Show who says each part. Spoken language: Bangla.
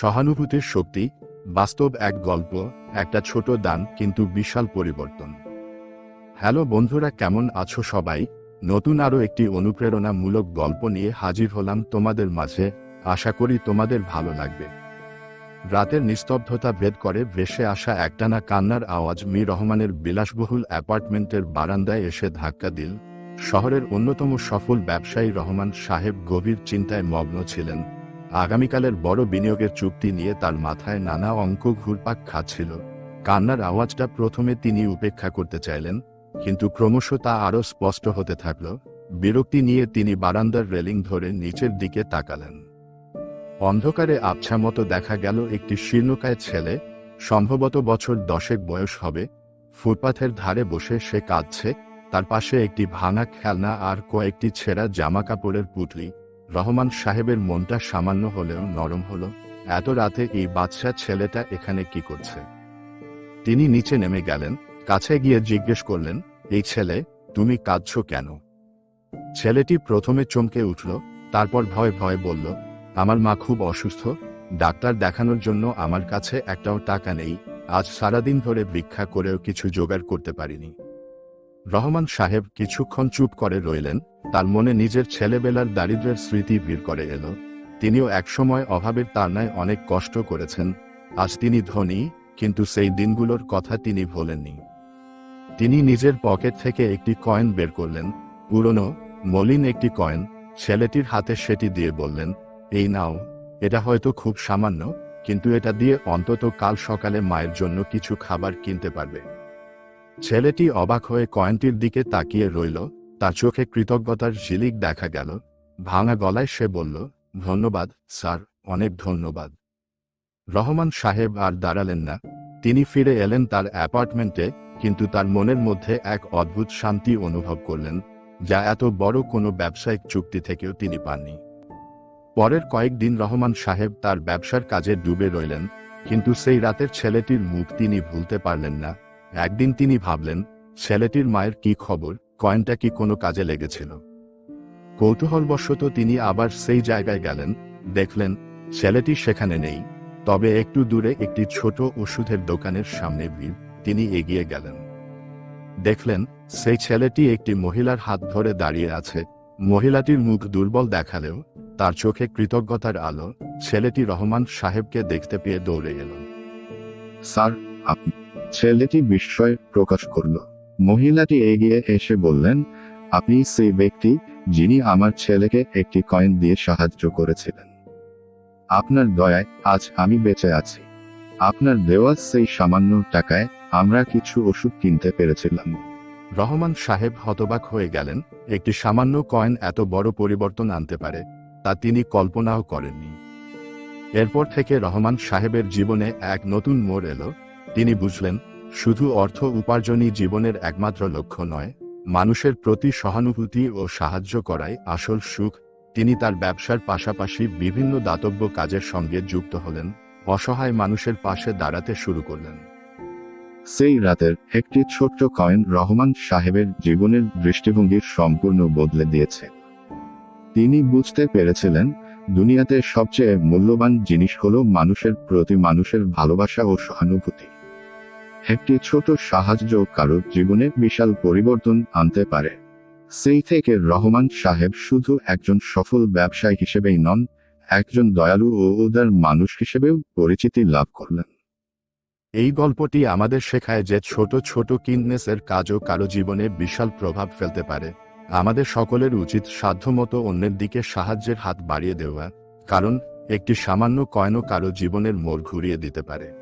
Speaker 1: সহানুভূতির শক্তি, বাস্তব এক গল্প, একটা ছোট দান, কিন্তু বিশাল পরিবর্তন। হ্যালো বন্ধুরা, কেমন আছো সবাই? নতুন আরও একটি অনুপ্রেরণামূলক গল্প নিয়ে হাজির হলাম তোমাদের মাঝে। আশা করি তোমাদের ভালো লাগবে। রাতের নিস্তব্ধতা ভেদ করে ভেসে আসা একটানা কান্নার আওয়াজ মি রহমানের বিলাসবহুল অ্যাপার্টমেন্টের বারান্দায় এসে ধাক্কা দিল। শহরের অন্যতম সফল ব্যবসায়ী রহমান সাহেব গভীর চিন্তায় মগ্ন ছিলেন। আগামীকালের বড় বিনিয়োগের চুক্তি নিয়ে তার মাথায় নানা অঙ্ক ঘুরপাক খাচ্ছিল। কান্নার আওয়াজটা প্রথমে তিনি উপেক্ষা করতে চাইলেন, কিন্তু ক্রমশ তা আরও স্পষ্ট হতে থাকল। বিরক্তি নিয়ে তিনি বারান্দার রেলিং ধরে নিচের দিকে তাকালেন। অন্ধকারে আবছা মতো দেখা গেল একটি শীর্ণকায় ছেলে, সম্ভবত বছর দশেক বয়স হবে। ফুটপাথের ধারে বসে সে কাঁদছে, তার পাশে একটি ভাঙা খেলনা আর কয়েকটি ছেঁড়া জামা কাপড়ের পুটলি। রহমান সাহেবের মনটা সামান্য হলেও নরম হলো, এত রাতে এই বাচ্চা ছেলেটা এখানে কি করছে? তিনি নিচে নেমে গেলেন, কাছে গিয়ে জিজ্ঞেস করলেন, এই ছেলে, তুমি কাঁদছ কেন? ছেলেটি প্রথমে চমকে উঠল, তারপর ভয় ভয় বলল, আমার মা খুব অসুস্থ, ডাক্তার দেখানোর জন্য আমার কাছে একটাও টাকা নেই, আজ সারাদিন ধরে ভিক্ষা করেও কিছু জোগাড় করতে পারিনি। রহমান সাহেব কিছুক্ষণ চুপ করে রইলেন তার মনে নিজের ছেলেবেলার দারিদ্র্যের স্মৃতি ভিড় করে এলো। তিনিও একসময় অভাবের তাড়নায় অনেক কষ্ট করেছেন। আজ তিনি ধনী, কিন্তু সেই দিনগুলোর কথা তিনি ভোলেননি। তিনি নিজের পকেট থেকে একটি কয়েন বের করলেন। পুরনো, মলিন একটি কয়েন, ছেলেটির হাতে সেটি দিয়ে বললেন, এই নাও, এটা হয়তো খুব সামান্য, কিন্তু এটা দিয়ে অন্তত কাল সকালে মায়ের জন্য কিছু খাবার কিনতে পারবে। ছেলেটি অবাক হয়ে কয়েনটির দিকে তাকিয়ে রইল। তার চোখে কৃতজ্ঞতার ঝিলিক দেখা গেল। ভাঙা গলায় সে বলল, ধন্যবাদ, স্যার, অনেক ধন্যবাদ। রহমান সাহেব আর দাঁড়ালেন না। তিনি ফিরে এলেন তার অ্যাপার্টমেন্টে, কিন্তু তার মনের মধ্যে এক অদ্ভুত শান্তি অনুভব করলেন, যা এত বড় কোনো ব্যবসায়িক চুক্তি থেকেও তিনি পাননি। পরের কয়েকদিন রহমান সাহেব তার ব্যবসার কাজে ডুবে রইলেন, কিন্তু সেই রাতের ছেলেটির মুখ তিনি ভুলতে পারলেন না। একদিন তিনি ভাবলেন, ছেলেটির মায়ের কি খবর? কয়েনটা কি কোনো কাজে লেগেছিল? কৌতূহলবশত তিনি আবার সেই জায়গায় গেলেন, দেখলেন, ছেলেটি সেখানে নেই। তবে একটু দূরে একটি ছোট ওষুধের দোকানের সামনে ভিড়, তিনি এগিয়ে গেলেন। দেখলেন, সেই ছেলেটি একটি মহিলার হাত ধরে দাঁড়িয়ে আছে। মহিলাটির মুখ দুর্বল দেখালেও, তার চোখে কৃতজ্ঞতার আলো, ছেলেটি রহমান সাহেবকে দেখতে পেয়ে দৌড়ে এল।
Speaker 2: স্যার, আপনি ছেলেটি বিস্ময় প্রকাশ করল। মহিলাটি এগিয়ে এসে বললেন, আপনি সেই ব্যক্তি যিনি আমার ছেলেকে একটি কয়েন দিয়ে সাহায্য করেছিলেন। আপনার দয়ায় আজ আমি বেঁচে আছি। আপনার দেওয়া সেই সামান্য টাকায় আমরা কিছু ওষুধ কিনতে পেরেছিলাম।
Speaker 1: রহমান সাহেব হতবাক হয়ে গেলেন, একটি সামান্য কয়েন এত বড় পরিবর্তন আনতে পারে, তা তিনি কল্পনাও করেননি। এরপর থেকে রহমান সাহেবের জীবনে এক নতুন মোড় এলো। তিনি বুঝলেন শুধু অর্থ উপার্জনই জীবনের একমাত্র লক্ষ্য নয়, মানুষের প্রতি সহানুভূতি ও সাহায্য করাই আসল সুখ। তিনি তার ব্যবসার পাশাপাশি বিভিন্ন দাতব্য কাজের সঙ্গে যুক্ত হলেন, অসহায় মানুষের পাশে দাঁড়াতে শুরু করলেন।
Speaker 2: সেই রাতের একটি ছোট্ট কয়েন রহমান সাহেবের জীবনের দৃষ্টিভঙ্গির সম্পূর্ণ বদলে দিয়েছে। তিনি বুঝতে পেরেছিলেন, দুনিয়াতে সবচেয়ে মূল্যবান জিনিস হল মানুষের প্রতি মানুষের ভালোবাসা ও সহানুভূতি। একটি ছোট সাহায্য কারোর জীবনে বিশাল পরিবর্তন আনতে পারে। সেই থেকে রহমান সাহেব শুধু একজন সফল ব্যবসায়ী হিসেবেই নন, একজন দয়ালু ও উদার মানুষ হিসেবেও পরিচিতি লাভ করলেন।
Speaker 1: এই গল্পটি আমাদের শেখায় যে ছোট ছোট কিননেসের কাজও কারও জীবনে বিশাল প্রভাব ফেলতে পারে। আমাদের সকলের উচিত সাধ্যমতো অন্যের দিকে সাহায্যের হাত বাড়িয়ে দেওয়া, কারণ একটি সামান্য কয়েনও কারও জীবনের মোড় ঘুরিয়ে দিতে পারে।